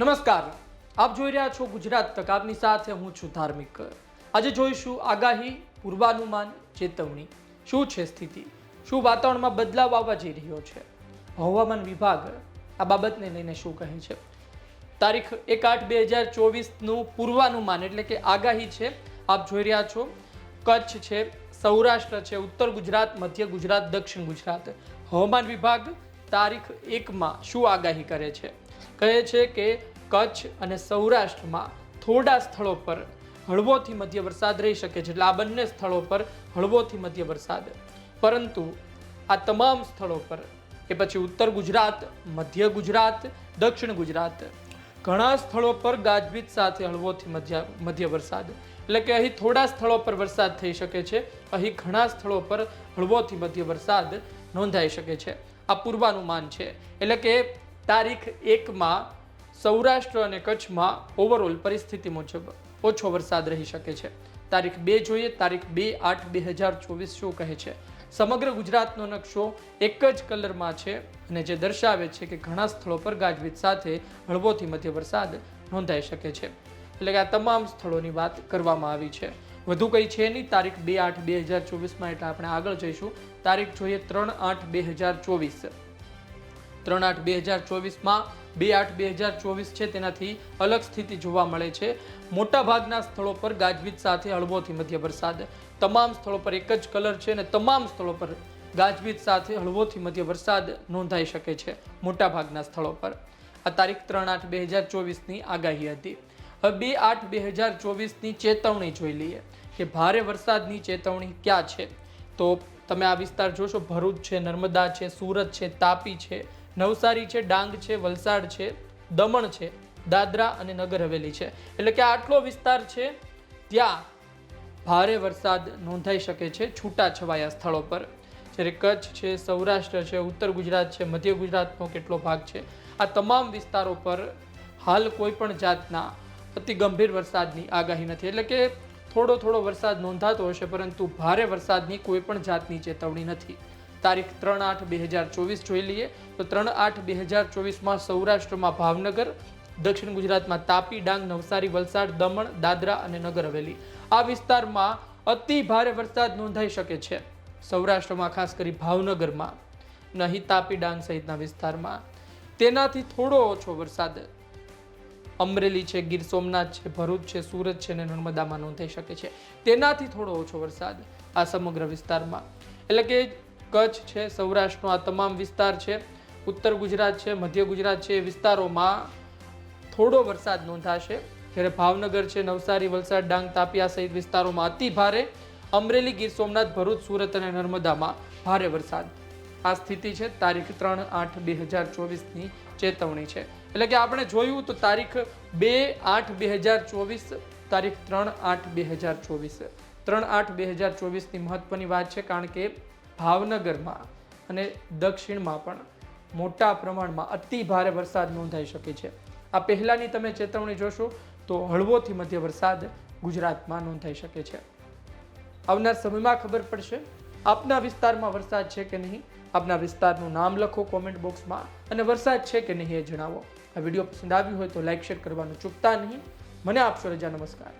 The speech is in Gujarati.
નમસ્કાર. આપ જોઈ રહ્યા છો ગુજરાત તક આપની સાથે હું છું ધાર્મિક. આજે જોઈશું આગાહી, પૂર્વાનુમાન, ચેતવણી. શું છે સ્થિતિ? શું વાતાવરણમાં બદલાવ આવવા જઈ રહ્યો છે? હવામાન વિભાગ આ બાબતને લઈને શું કહે છે? તારીખ એક આઠ બે હજાર ચોવીસનું પૂર્વાનુમાન એટલે કે આગાહી છે. આપ જોઈ રહ્યા છો. કચ્છ છે, સૌરાષ્ટ્ર છે, ઉત્તર ગુજરાત, મધ્ય ગુજરાત, દક્ષિણ ગુજરાત. હવામાન વિભાગ તારીખ એકમાં શું આગાહી કરે છે? કહે છે કે કચ્છ અને સૌરાષ્ટ્રમાં થોડા સ્થળો પર હળવોથી મધ્ય વરસાદ રહી શકે છે. એટલે આ બંને સ્થળો પર હળવોથી મધ્ય વરસાદ. પરંતુ આ તમામ સ્થળો પર કે પછી ઉત્તર ગુજરાત, મધ્ય ગુજરાત, દક્ષિણ ગુજરાત ઘણા સ્થળો પર ગાજવીજ સાથે હળવોથી મધ્ય મધ્ય વરસાદ. એટલે કે અહીં થોડા સ્થળો પર વરસાદ થઈ શકે છે. અહીં ઘણા સ્થળો પર હળવોથી મધ્ય વરસાદ નોંધાઈ શકે છે. આ પૂર્વાનુમાન છે. એટલે કે તારીખ એકમાં સૌરાષ્ટ્ર અને કચ્છમાં ઓવરઓલ પરિસ્થિતિ મુજબ ઓછો વરસાદ રહી શકે છે. તારીખ બે જોઈએ, તારીખ બે આઠ બે હજાર ચોવીસ શું કહે છે? સમગ્ર ગુજરાતનો નકશો એક જ કલરમાં છે અને જે દર્શાવે છે કે ઘણા સ્થળો પર ગાજવીજ સાથે હળવોથી મધ્ય વરસાદ નોંધાઈ શકે છે. એટલે કે આ તમામ સ્થળોની વાત કરવામાં આવી છે. વધુ કંઈ છે નહીં, તારીખ બે આઠ બે હજાર ચોવીસમાં એટલે આપણે આગળ જઈશું. તારીખ જોઈએ, ત્રણ આઠ બે હજાર ચોવીસ. ત્રણ આઠ બે હજાર ચોવીસમાં બે આઠ બે હજાર ચોવીસ છે, તેનાથી અલગ સ્થિતિ જોવા મળે છે. મોટાભાગના સ્થળો પર ગાજવીજ સાથે હળવોથી મધ્ય વરસાદ. તમામ સ્થળો પર એક જ કલર છે અને તમામ સ્થળો પર ગાજવીજ સાથે હળવોથી મધ્ય વરસાદ નોંધાઈ શકે છે, મોટાભાગના સ્થળો પર. આ તારીખ ત્રણ આઠ બે હજાર ચોવીસની આગાહી હતી. હવે બે આઠ બે હજાર ચોવીસની ચેતવણી જોઈ લઈએ કે ભારે વરસાદની ચેતવણી ક્યાં છે. તો તમે આ વિસ્તાર જોશો, ભરૂચ છે, નર્મદા છે, સુરત છે, તાપી છે નવસારી છે, ડાંગ છે, વલસાડ છે, દમણ છે, દાદરા અને નગર હવેલી છે. એટલે કે આટલો વિસ્તાર છે, ત્યાં ભારે વરસાદ નોંધાઈ શકે છે છૂટા છવાયા સ્થળો પર. જ્યારે કચ્છ છે, સૌરાષ્ટ્ર છે, ઉત્તર ગુજરાત છે, મધ્ય ગુજરાતનો કેટલો ભાગ છે, આ તમામ વિસ્તારો પર હાલ કોઈ પણ જાતના અતિ ગંભીર વરસાદની આગાહી નથી. એટલે કે થોડો થોડો વરસાદ નોંધાતો હશે, પરંતુ ભારે વરસાદની કોઈ પણ જાતની ચેતવણી નથી. તારીખ ત્રણ આઠ બે હજાર ચોવીસ જોઈ લઈએ. તો ત્રણ આઠ બે હજાર ચોવીસમાં સૌરાષ્ટ્રમાં ભાવનગર, દક્ષિણ ગુજરાતમાં તાપી, ડાંગ, નવસારી, વલસાડ, દમણ, દાદરા અને નગર હવેલી. આ વિસ્તારમાં અતિ ભારે વરસાદ નોંધાઈ શકે છે. સૌરાષ્ટ્રમાં ખાસ કરી ભાવનગરમાં, નહીં તાપી, ડાંગ સહિતના વિસ્તારમાં. તેનાથી થોડો ઓછો વરસાદ અમરેલી છે, ગીર સોમનાથ છે, ભરૂચ છે, સુરત છે અને નર્મદામાં નોંધાઈ શકે છે. તેનાથી થોડો ઓછો વરસાદ આ સમગ્ર વિસ્તારમાં. એટલે કે કચ્છ છે, સૌરાષ્ટ્રનો આ તમામ વિસ્તાર છે, ઉત્તર ગુજરાત છે, મધ્ય ગુજરાત છે, એ વિસ્તારોમાં થોડો વરસાદ નોંધાશે. જ્યારે ભાવનગર છે, નવસારી, વલસાડ, ડાંગ, તાપી આ સહિત વિસ્તારોમાં અતિ ભારે. અમરેલી, ગીર સોમનાથ, ભરૂચ, સુરત અને નર્મદામાં ભારે વરસાદ. આ સ્થિતિ છે, તારીખ ત્રણ આઠ બે હજાર ચોવીસની ચેતવણી છે. એટલે કે આપણે જોયું તો તારીખ બે આઠ બે હજાર ચોવીસ, તારીખ ત્રણ આઠ બે હજાર ચોવીસ. ત્રણ આઠ બે હજાર ચોવીસની મહત્વની વાત છે, કારણ કે ભાવનગરમાં અને દક્ષિણમાં પણ મોટા પ્રમાણમાં અતિ ભારે વરસાદ નોંધાઈ શકે છે. આ પહેલાંની તમે ચેતવણી જોશો તો હળવોથી મધ્ય વરસાદ ગુજરાતમાં નોંધાઈ શકે છે. આવનાર સમયમાં ખબર પડશે આપના વિસ્તારમાં વરસાદ છે કે નહીં? આપના વિસ્તારનું નામ લખો કોમેન્ટ બોક્સમાં અને વરસાદ છે કે નહીં એ જણાવો. આ વીડિયો પસંદ આવ્યું હોય તો લાઇક શેર કરવાનું ચૂકતા નહીં. મને આપશો રજા, નમસ્કાર.